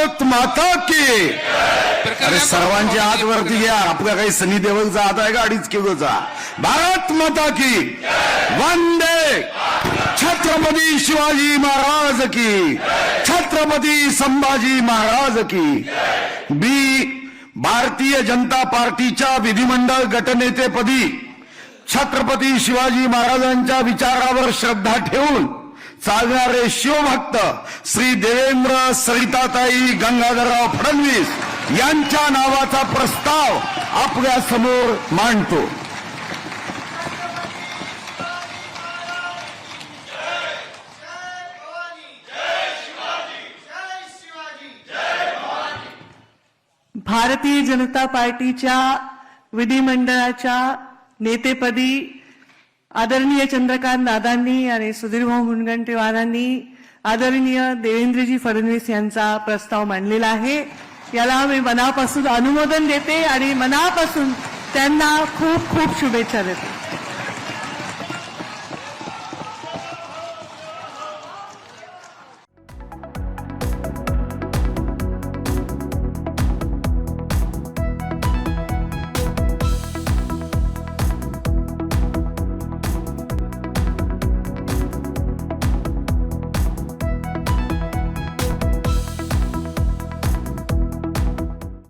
भारत माता की अरे सर्वांचे हात वरती घ्या. आपल्या काही सनी देवलचा हात आहे का? अडीच किलोचा? भारत माता की. वंदे. छत्रपती शिवाजी महाराज की. छत्रपती संभाजी महाराज की. बी भारतीय जनता पार्टीच्या विधिमंडळ गटनेतेपदी छत्रपती शिवाजी महाराजांच्या विचारावर श्रद्धा ठेवून चालणारे शिवभक्त श्री देवेंद्र सरिताताई गंगाधरराव फडणवीस यांच्या नावाचा प्रस्ताव आपल्यासमोर मांडतो. भारतीय जनता पार्टीच्या विधिमंडळाच्या नेतेपदी आदरणीय चंद्रकांत दादांनी आणि सुधीरभाऊ मुनगंटीवारांनी आदरणीय देवेंद्रजी फडणवीस यांचा प्रस्ताव मांडलेला आहे. याला मी मनापासून अनुमोदन देते आणि मनापासून त्यांना खूप खूप शुभेच्छा देते.